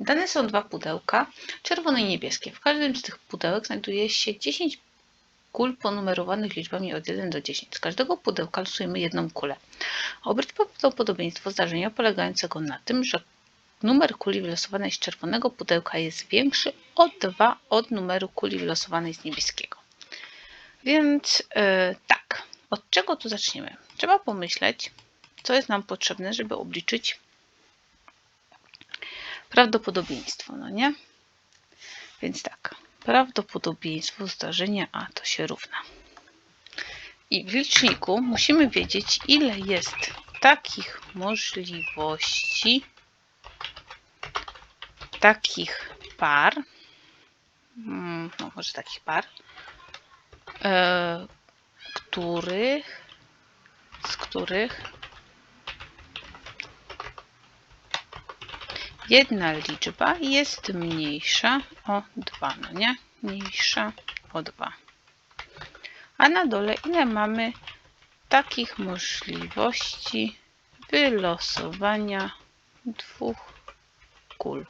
Dane są dwa pudełka, czerwone i niebieskie. W każdym z tych pudełek znajduje się 10 kul ponumerowanych liczbami od 1 do 10. Z każdego pudełka losujemy jedną kulę. Obrać prawdopodobieństwo zdarzenia polegającego na tym, że numer kuli wylosowanej z czerwonego pudełka jest większy o 2 od numeru kuli wylosowanej z niebieskiego. Więc yy, tak, od czego tu zaczniemy? Trzeba pomyśleć, co jest nam potrzebne, żeby obliczyć prawdopodobieństwo, no nie? Więc tak, prawdopodobieństwo zdarzenia A to się równa. I w liczniku musimy wiedzieć, ile jest takich możliwości, takich par, mm, no może takich par, e, których, z których jedna liczba jest mniejsza o 2, no nie? Mniejsza o 2. A na dole ile mamy takich możliwości wylosowania dwóch kul.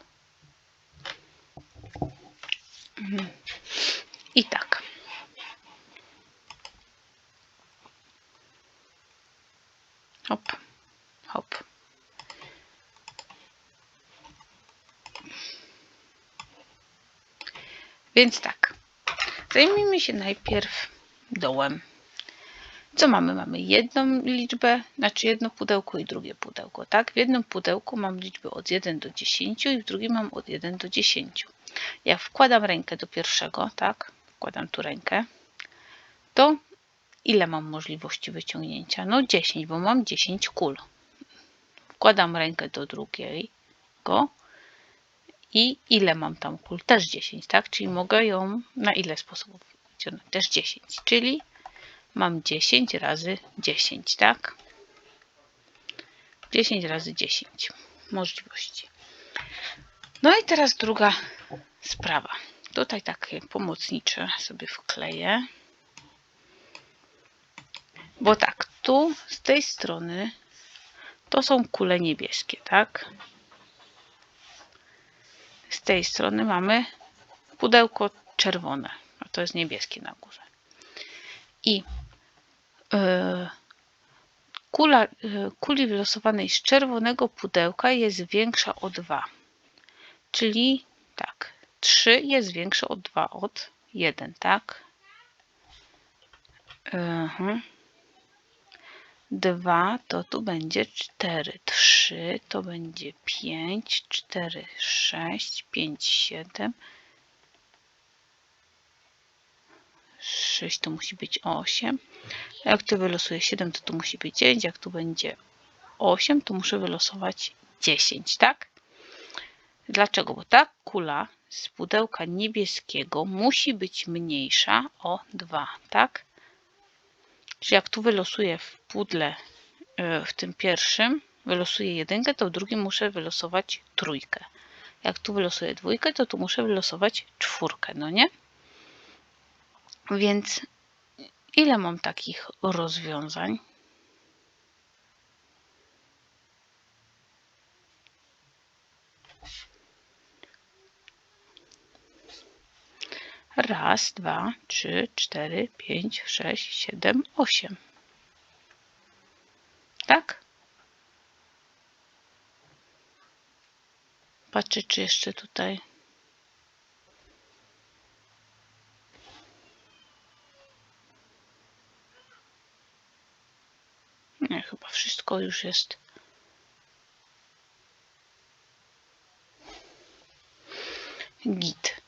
Mhm. I tak. Hop. Więc tak, zajmijmy się najpierw dołem. Co mamy? Mamy jedną liczbę, znaczy jedno pudełko i drugie pudełko, tak? W jednym pudełku mam liczby od 1 do 10 i w drugim mam od 1 do 10. Jak wkładam rękę do pierwszego, tak? Wkładam tu rękę, to ile mam możliwości wyciągnięcia? No 10, bo mam 10 kul. Wkładam rękę do drugiego, i ile mam tam kul? Też 10, tak? Czyli mogę ją na ile sposobów? Też 10, czyli mam 10 razy 10, tak? 10 razy 10 możliwości. No i teraz druga sprawa. Tutaj takie pomocnicze sobie wkleję. Bo tak, tu z tej strony to są kule niebieskie, tak? Z tej strony mamy pudełko czerwone, a to jest niebieskie na górze. I yy, kula, yy, kuli wylosowanej z czerwonego pudełka jest większa o 2. Czyli tak, 3 jest większe od 2 od 1, tak? Yy. 2 to tu będzie 4, 3 to będzie 5, 4, 6, 5, 7, 6 to musi być 8. Jak tu wylosuję 7, to tu musi być 9. Jak tu będzie 8, to muszę wylosować 10, tak? Dlaczego? Bo ta kula z pudełka niebieskiego musi być mniejsza o 2, tak? Czyli jak tu wylosuję w pudle e, w tym pierwszym, wylosuję jedynkę, to w drugim muszę wylosować trójkę. Jak tu wylosuję dwójkę, to tu muszę wylosować czwórkę, no nie? Więc ile mam takich rozwiązań? Raz, dwa, trzy, cztery, pięć, sześć, siedem, osiem. Tak? Patrzę, czy jeszcze tutaj. Nie, chyba wszystko już jest. Git.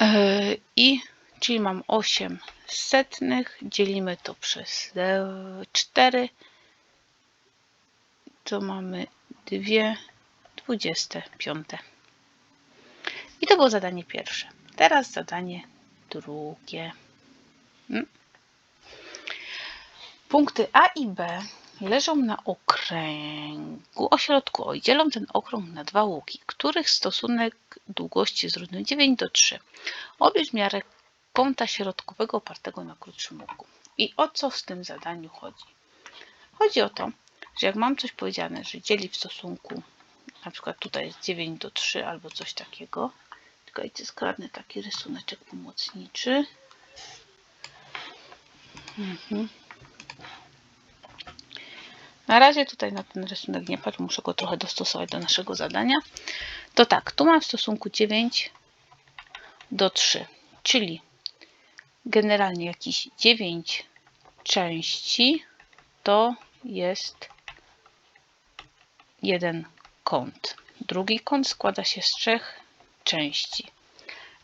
Yy, I czyli mam 8 setnych, dzielimy to przez 4, to mamy 2 25. I to było zadanie pierwsze. Teraz zadanie drugie. Hmm? Punkty A i B leżą na okręgu o środku i dzielą ten okrąg na dwa łuki, których stosunek długości jest równy 9 do 3. Obierz miarę kąta środkowego opartego na krótszym łuku. I o co w tym zadaniu chodzi? Chodzi o to, że jak mam coś powiedziane, że dzieli w stosunku na przykład tutaj jest 9 do 3 albo coś takiego. Czekajcie, skradnę taki rysuneczek pomocniczy. Mhm. Na razie tutaj na ten rysunek nie patrzę, muszę go trochę dostosować do naszego zadania. To tak, tu mam w stosunku 9 do 3, czyli generalnie jakieś 9 części to jest jeden kąt. Drugi kąt składa się z trzech części.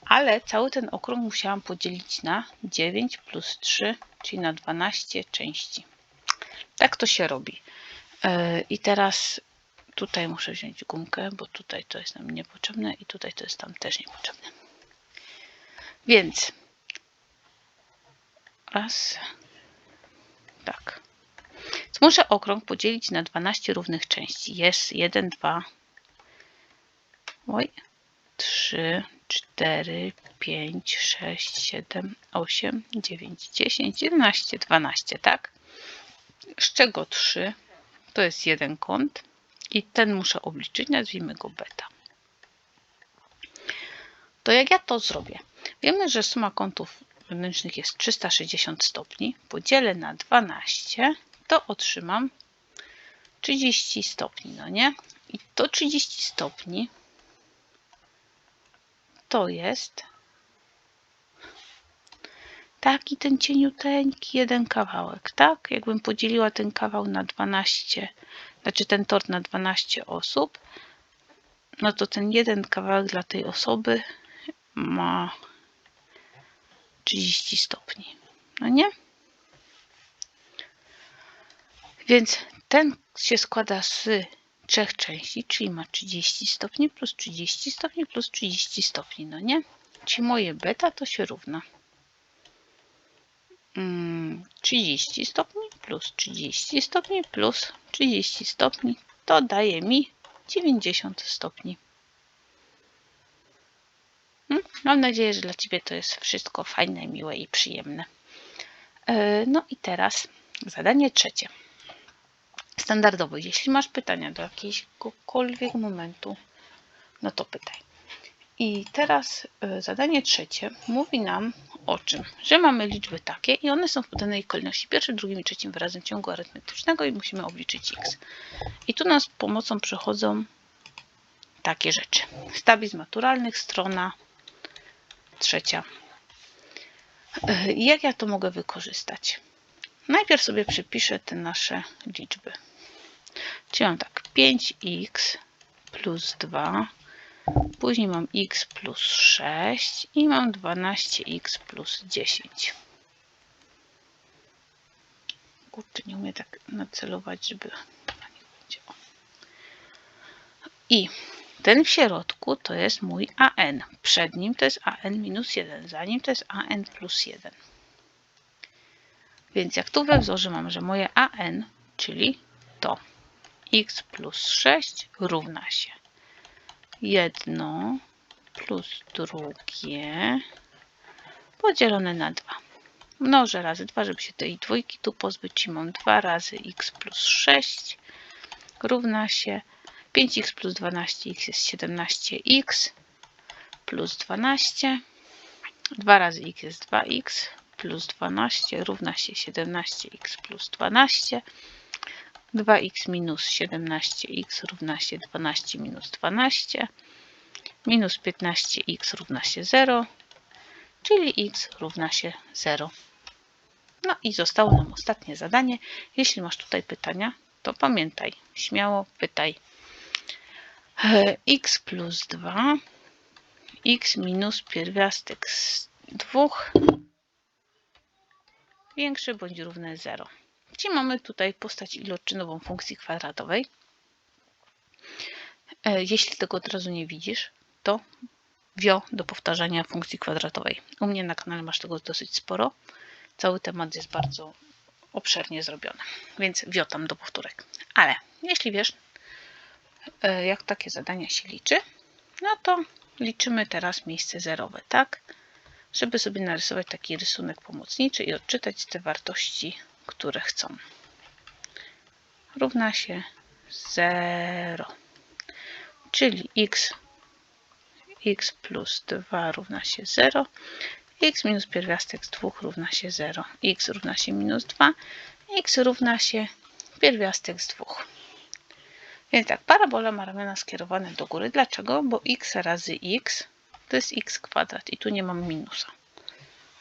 Ale cały ten okrąg musiałam podzielić na 9 plus 3, czyli na 12 części. Tak to się robi. Yy, I teraz tutaj muszę wziąć gumkę, bo tutaj to jest nam niepotrzebne i tutaj to jest tam też niepotrzebne. Więc raz, tak. Muszę okrąg podzielić na 12 równych części. Jest 1, 2, oj, 3, 4, 5, 6, 7, 8, 9, 10, 11, 12, tak? Z czego 3 to jest jeden kąt i ten muszę obliczyć, nazwijmy go beta. To jak ja to zrobię? Wiemy, że suma kątów wewnętrznych jest 360 stopni. Podzielę na 12, to otrzymam 30 stopni, no nie? I to 30 stopni to jest taki ten cieniuteńki jeden kawałek, tak? Jakbym podzieliła ten kawał na 12, znaczy ten tort na 12 osób, no to ten jeden kawałek dla tej osoby ma 30 stopni. No nie? Więc ten się składa z trzech części, czyli ma 30 stopni plus 30 stopni plus 30 stopni, no nie? Czyli moje beta to się równa 30 stopni plus 30 stopni plus 30 stopni to daje mi 90 stopni. Hmm? Mam nadzieję, że dla Ciebie to jest wszystko fajne, miłe i przyjemne. E, no i teraz zadanie trzecie. Standardowo, jeśli masz pytania do jakiegokolwiek momentu, no to pytaj. I teraz e, zadanie trzecie mówi nam o czym? Że mamy liczby takie i one są w podanej kolejności pierwszym, drugim i trzecim wyrazem ciągu arytmetycznego i musimy obliczyć x. I tu nas pomocą przychodzą takie rzeczy. Stawiz maturalnych, strona trzecia. Jak ja to mogę wykorzystać? Najpierw sobie przypiszę te nasze liczby. Czyli mam tak 5x plus 2, później mam x plus 6 i mam 12x plus 10. Kurczę, nie umiem tak nacelować, żeby... I ten w środku to jest mój AN. Przed nim to jest AN minus 1, za nim to jest AN plus 1. Więc jak tu we wzorze mam, że moje AN, czyli to x plus 6 równa się jedno plus drugie podzielone na 2. Mnożę razy 2, żeby się tej dwójki tu pozbyć i mam 2 razy x plus 6 równa się 5x plus 12x jest 17x plus 12. 2 razy x jest 2x plus 12 równa się 17x plus 12. 2x minus 17x równa się 12 minus 12. Minus 15x równa się 0, czyli x równa się 0. No i zostało nam ostatnie zadanie. Jeśli masz tutaj pytania, to pamiętaj, śmiało pytaj. E, x plus 2, x minus pierwiastek z 2 większy bądź równy 0. Czyli mamy tutaj postać iloczynową funkcji kwadratowej. E, jeśli tego od razu nie widzisz, to wio do powtarzania funkcji kwadratowej. U mnie na kanale masz tego dosyć sporo. Cały temat jest bardzo obszernie zrobiony, więc wio tam do powtórek. Ale jeśli wiesz, e, jak takie zadania się liczy, no to liczymy teraz miejsce zerowe, tak? Żeby sobie narysować taki rysunek pomocniczy i odczytać te wartości, które chcą. Równa się 0. czyli x, x plus 2 równa się 0, x minus pierwiastek z 2 równa się 0, x równa się minus 2, x równa się pierwiastek z 2. Więc tak, parabola ma ramiona skierowane do góry. Dlaczego? Bo x razy x to jest x kwadrat i tu nie mam minusa.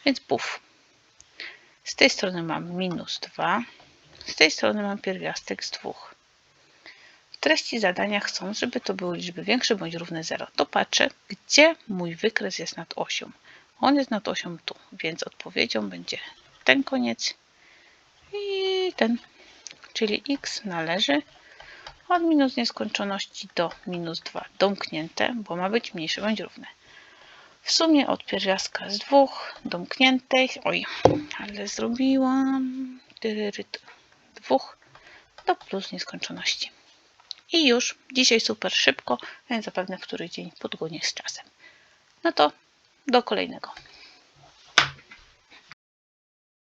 Więc puf. Z tej strony mam minus 2, z tej strony mam pierwiastek z 2. W treści zadania chcą, żeby to były liczby większe bądź równe 0. To patrzę, gdzie mój wykres jest nad osią. On jest nad osią tu, więc odpowiedzią będzie ten koniec i ten. Czyli x należy od minus nieskończoności do minus 2 domknięte, bo ma być mniejsze bądź równe. W sumie od pierwiastka z dwóch domkniętej, oj, ale zrobiłam dwóch do plus nieskończoności. I już, dzisiaj super szybko, więc zapewne w który dzień podgonię z czasem. No to do kolejnego.